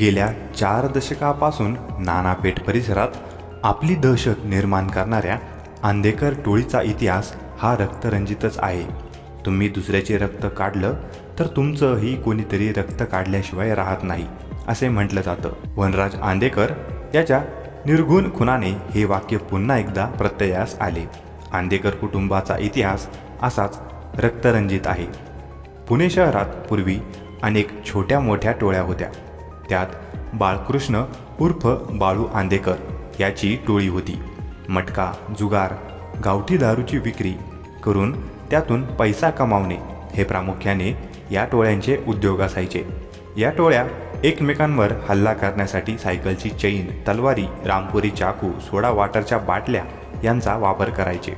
गेल्या चार दशकापासून नानापेठ परिसरात आपली दहशत निर्माण करणाऱ्या आंदेकर टोळीचा इतिहास हा रक्तरंजितच आहे. तुम्ही दुसऱ्याचे रक्त काढलं तर तुमचंही कोणीतरी रक्त काढल्याशिवाय राहत नाही असे म्हटलं जातं. वनराज आंदेकर याच्या निर्गुण खुनाने हे वाक्य पुन्हा एकदा प्रत्ययास आले. आंदेकर कुटुंबाचा इतिहास असाच रक्तरंजित आहे. पुणे शहरात पूर्वी अनेक छोट्या मोठ्या टोळ्या होत्या. त्यात बाळकृष्ण उर्फ बाळू आंदेकर याची टोळी होती. मटका जुगार गावठी दारूची विक्री करून त्यातून पैसा कमावणे हे प्रामुख्याने या टोळ्यांचे उद्योग असायचे. या टोळ्या एकमेकांवर हल्ला करण्यासाठी सायकलची चैन तलवारी रामपुरी चाकू सोडा वाटरच्या बाटल्या यांचा वापर करायचे.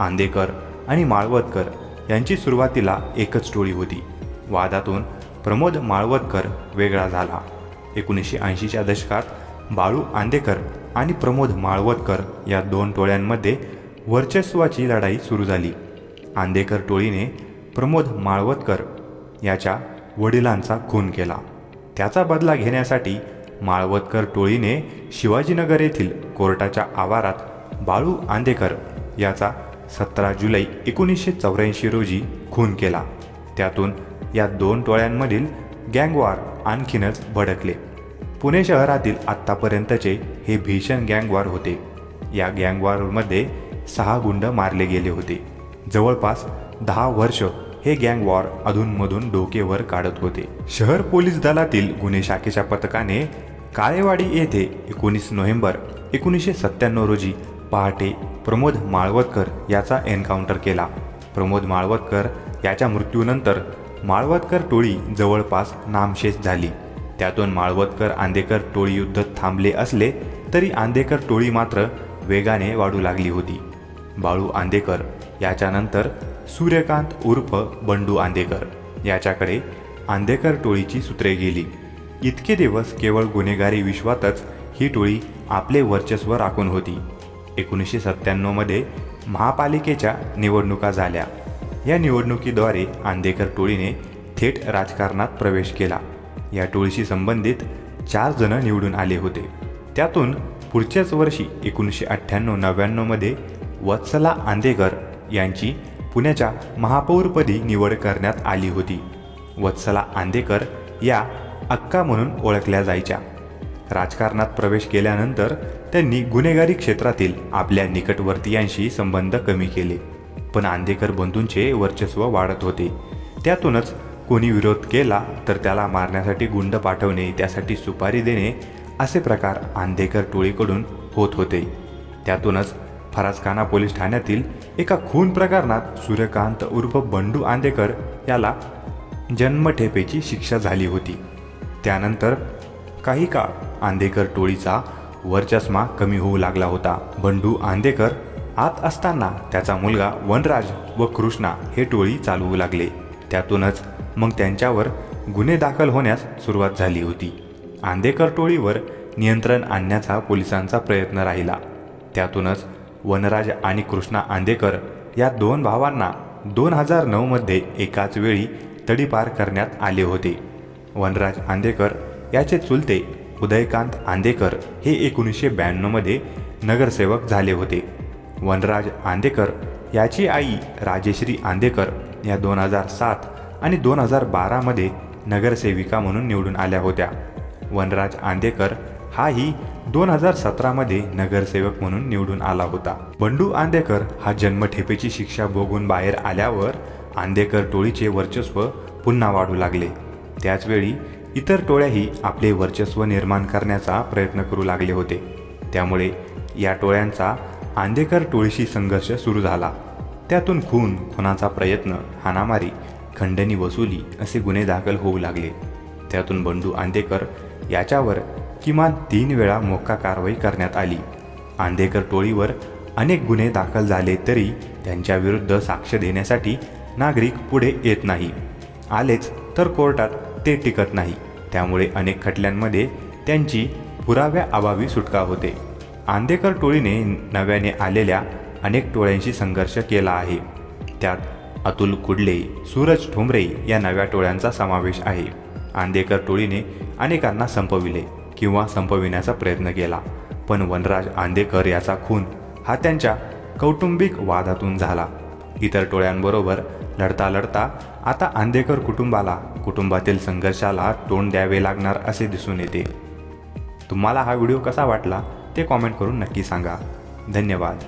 आंदेकर आणि माळवदकर यांची सुरुवातीला एकच टोळी होती. वादातून प्रमोद माळवदकर वेगळा झाला. एकोणीसशे ऐंशीच्या दशकात बाळू आंदेकर आणि प्रमोद माळवदकर या दोन टोळ्यांमध्ये वर्चस्वाची लढाई सुरू झाली. आंदेकर टोळीने प्रमोद माळवदकर याच्या वडिलांचा खून केला. त्याचा बदला घेण्यासाठी माळवदकर टोळीने शिवाजीनगर येथील कोर्टाच्या आवारात बाळू आंदेकर याचा सतरा जुलै एकोणीसशे चौऱ्याऐंशी रोजी खून केला. त्यातून या दोन टोळ्यांमधील गँगवार आणखीनच भडकले. पुणे शहरातील आत्तापर्यंतचे हे भीषण गँगवार होते. या गँगवॉरमध्ये सहा गुंड मारले गेले होते. जवळपास दहा वर्ष हे गँगवॉर अधूनमधून डोकेवर काढत होते. शहर पोलीस दलातील गुन्हे शाखेच्या पथकाने काळेवाडी येथे एकोणीस नोव्हेंबर एकोणीसशे सत्त्याण्णव रोजी पहाटे प्रमोद माळवदकर याचा एन्काउंटर केला. प्रमोद माळवदकर याच्या मृत्यूनंतर माळवदकर टोळी जवळपास नामशेष झाली. त्यातून माळवदकर आंदेकर टोळी युद्ध थांबले असले तरी आंदेकर टोळी मात्र वेगाने वाढू लागली होती. बाळू आंदेकर याच्यानंतर सूर्यकांत उर्फ बंडू आंदेकर याच्याकडे आंदेकर टोळीची सूत्रे गेली. इतके दिवस केवळ गुन्हेगारी विश्वातच ही टोळी आपले वर्चस्व राखून होती. एकोणीसशे सत्त्याण्णवमध्ये महापालिकेच्या निवडणुका झाल्या. या निवडणुकीद्वारे आंदेकर टोळीने थेट राजकारणात प्रवेश केला. या टोळीशी संबंधित चार जण निवडून आले होते. त्यातून पुढच्याच वर्षी एकोणीसशे अठ्ठ्याण्णव नव्याण्णवमध्ये वत्सला आंदेकर यांची पुण्याच्या महापौरपदी निवड करण्यात आली होती. वत्सला आंदेकर या अक्का म्हणून ओळखल्या जायच्या. राजकारणात प्रवेश केल्यानंतर त्यांनी गुन्हेगारी क्षेत्रातील आपल्या निकटवर्तीयांशी संबंध कमी केले. पण आंदेकर बंधूंचे वर्चस्व वाढत होते. त्यातूनच कोणी विरोध केला तर त्याला मारण्यासाठी गुंड पाठवणे त्यासाठी सुपारी देणे असे प्रकार आंदेकर टोळीकडून होत होते. त्यातूनच फरासखाना पोलीस ठाण्यातील एका खून प्रकरणात सूर्यकांत उर्फ बंडू आंदेकर याला जन्मठेपेची शिक्षा झाली होती. त्यानंतर काही काळ आंदेकर टोळीचा वरचष्मा कमी होऊ लागला होता. बंडू आंदेकर आत असताना त्याचा मुलगा वनराज व कृष्णा हे टोळी चालवू लागले. त्यातूनच मग त्यांच्यावर गुन्हे दाखल होण्यास सुरुवात झाली होती. आंदेकर टोळीवर नियंत्रण आणण्याचा पोलिसांचा प्रयत्न राहिला. त्यातूनच वनराज आणि कृष्णा आंदेकर या दोन भावांना दोन हजार नऊमध्ये एकाच वेळी तडीपार करण्यात आले होते. वनराज आंदेकर याचे चुलते उदयकांत आंदेकर हे एकोणीसशे ब्याण्णवमध्ये नगरसेवक झाले होते. वनराज आंदेकर याची आई राजेश्री आंदेकर या दोन हजार सात आणि दोन हजार बारामध्ये नगरसेविका म्हणून निवडून आल्या होत्या. वनराज आंदेकर हाही दोन हजार सतरामध्ये नगरसेवक म्हणून निवडून आला होता. बंडू आंदेकर हा जन्मठेपेची शिक्षा भोगून बाहेर आल्यावर आंदेकर टोळीचे वर्चस्व पुन्हा वाढू लागले. त्याचवेळी इतर टोळ्याही आपले वर्चस्व निर्माण करण्याचा प्रयत्न करू लागले होते. त्यामुळे या टोळ्यांचा आंदेकर टोळीशी संघर्ष सुरू झाला. त्यातून खून खुनाचा प्रयत्न हाणामारी खंडणी वसुली असे गुन्हे दाखल होऊ लागले. त्यातून बंडू आंदेकर याच्यावर किमान तीन वेळा मोक्का कारवाई करण्यात आली. आंदेकर टोळीवर अनेक गुन्हे दाखल झाले तरी त्यांच्याविरुद्ध साक्ष देण्यासाठी नागरिक पुढे येत नाही. आलेच तर कोर्टात ते टिकत नाही. त्यामुळे अनेक खटल्यांमध्ये त्यांची पुराव्याअभावी सुटका होते. आंदेकर टोळीने नव्याने आलेल्या अनेक टोळ्यांशी संघर्ष केला आहे. त्यात अतुल कुडले सूरज ठोंबरे या नव्या टोळ्यांचा समावेश आहे. आंदेकर टोळीने अनेकांना संपविले किंवा संपविण्याचा प्रयत्न केला पण वनराज आंदेकर याचा खून हा त्यांच्या कौटुंबिक वादातून झाला. इतर टोळ्यांबरोबर लढता लढता आता आंदेकर कुटुंबाला कुटुंबातील संघर्षाला तोंड द्यावे लागणार असे दिसून येते. तुम्हाला हा व्हिडिओ कसा वाटला? ते कॉमेंट करून नक्की सांगा. धन्यवाद.